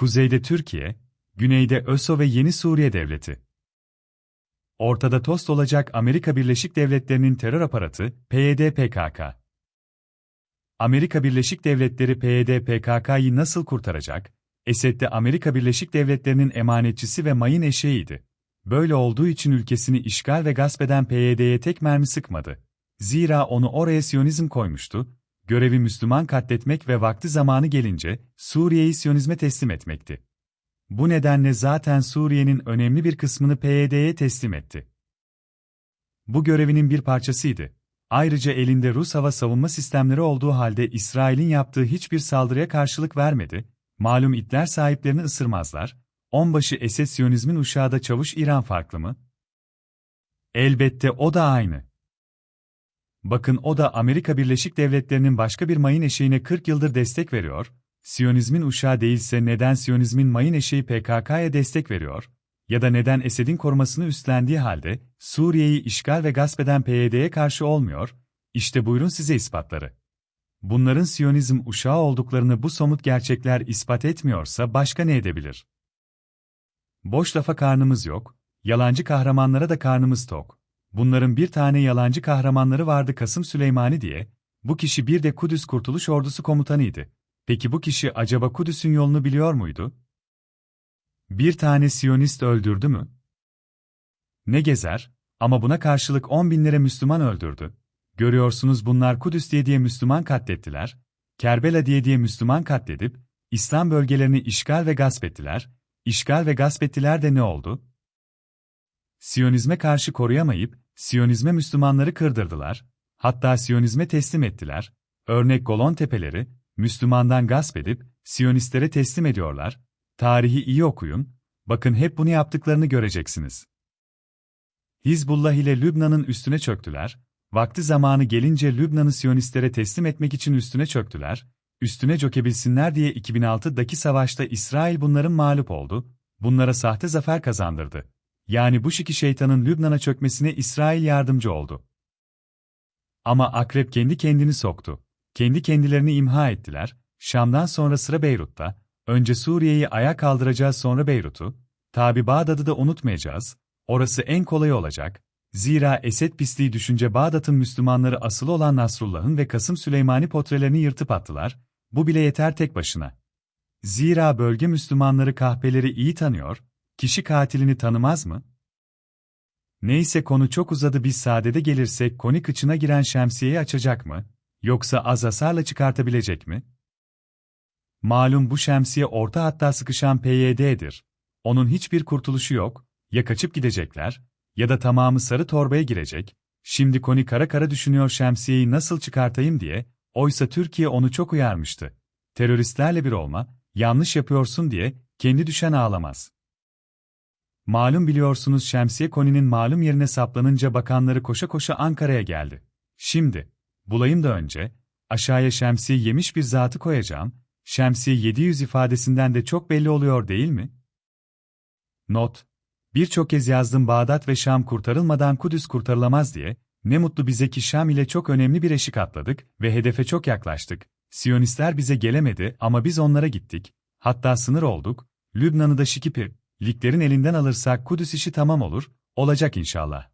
Kuzeyde Türkiye, güneyde ÖSO ve Yeni Suriye Devleti. Ortada tost olacak Amerika Birleşik Devletleri'nin terör aparatı, PYD-PKK. Amerika Birleşik Devletleri PYD-PKK'yı nasıl kurtaracak? Esed de Amerika Birleşik Devletleri'nin emanetçisi ve mayın eşeğiydi. Böyle olduğu için ülkesini işgal ve gasp eden PYD'ye tek mermi sıkmadı. Zira onu oraya Siyonizm koymuştu, görevi Müslüman katletmek ve vakti zamanı gelince Suriye'yi Siyonizme teslim etmekti. Bu nedenle zaten Suriye'nin önemli bir kısmını PYD'ye teslim etti. Bu görevinin bir parçasıydı. Ayrıca elinde Rus hava savunma sistemleri olduğu halde İsrail'in yaptığı hiçbir saldırıya karşılık vermedi, malum itler sahiplerini ısırmazlar, onbaşı Esed Siyonizmin uşağı da çavuş İran farklı mı? Elbette o da aynı. Bakın o da Amerika Birleşik Devletleri'nin başka bir mayın eşeğine 40 yıldır destek veriyor, Siyonizmin uşağı değilse neden Siyonizmin mayın eşeği PKK'ya destek veriyor? Ya da neden Esed'in korumasını üstlendiği halde Suriye'yi işgal ve gasp eden PYD'ye karşı olmuyor? İşte buyurun size ispatları. Bunların Siyonizm uşağı olduklarını bu somut gerçekler ispat etmiyorsa başka ne edebilir? Boş lafa karnımız yok, yalancı kahramanlara da karnımız tok. Bunların bir tane yalancı kahramanları vardı Kasım Süleymani diye, bu kişi bir de Kudüs Kurtuluş Ordusu komutanıydı. Peki bu kişi acaba Kudüs'ün yolunu biliyor muydu? Bir tane Siyonist öldürdü mü? Ne gezer, ama buna karşılık on binlere Müslüman öldürdü. Görüyorsunuz bunlar Kudüs diye diye Müslüman katlettiler, Kerbela diye diye Müslüman katledip, İslam bölgelerini işgal ve gasp ettiler, işgal ve gasp ettiler de ne oldu? Siyonizme karşı koruyamayıp, Siyonizme Müslümanları kırdırdılar, hatta Siyonizme teslim ettiler, örnek Golon Tepeleri, Müslümandan gasp edip, Siyonistlere teslim ediyorlar, tarihi iyi okuyun, bakın hep bunu yaptıklarını göreceksiniz. Hizbullah ile Lübnan'ın üstüne çöktüler, vakti zamanı gelince Lübnan'ı Siyonistlere teslim etmek için üstüne çöktüler, üstüne çökebilsinler diye 2006'daki savaşta İsrail bunların mağlup oldu, bunlara sahte zafer kazandırdı. Yani bu şiki şeytanın Lübnan'a çökmesine İsrail yardımcı oldu. Ama akrep kendi kendini soktu. Kendi kendilerini imha ettiler, Şam'dan sonra sıra Beyrut'ta, önce Suriye'yi ayağa kaldıracağız sonra Beyrut'u, tabi Bağdat'ı da unutmayacağız, orası en kolayı olacak, zira Esed pisliği düşünce Bağdat'ın Müslümanları asılı olan Nasrullah'ın ve Kasım Süleymani potrelerini yırtıp attılar, bu bile yeter tek başına. Zira bölge Müslümanları kahpeleri iyi tanıyor, kişi katilini tanımaz mı? Neyse konu çok uzadı biz sadede gelirsek koni kıçına giren şemsiyeyi açacak mı? Yoksa az hasarla çıkartabilecek mi? Malum bu şemsiye orta hatta sıkışan PYD'dir. Onun hiçbir kurtuluşu yok, ya kaçıp gidecekler, ya da tamamı sarı torbaya girecek, şimdi koni kara kara düşünüyor şemsiyeyi nasıl çıkartayım diye, oysa Türkiye onu çok uyarmıştı. Teröristlerle bir olma, yanlış yapıyorsun diye, kendi düşen ağlamaz. Malum biliyorsunuz şemsiye koninin malum yerine saplanınca bakanları koşa koşa Ankara'ya geldi. Şimdi, bulayım da önce, aşağıya şemsiye yemiş bir zatı koyacağım, şemsiye 700 ifadesinden de çok belli oluyor değil mi? Not. Birçok kez yazdım Bağdat ve Şam kurtarılmadan Kudüs kurtarılamaz diye, ne mutlu bize ki Şam ile çok önemli bir eşik atladık ve hedefe çok yaklaştık. Siyonistler bize gelemedi ama biz onlara gittik, hatta sınır olduk, Lübnan'ı da Şikipir, liglerin elinden alırsak Kudüs işi tamam olur, olacak inşallah.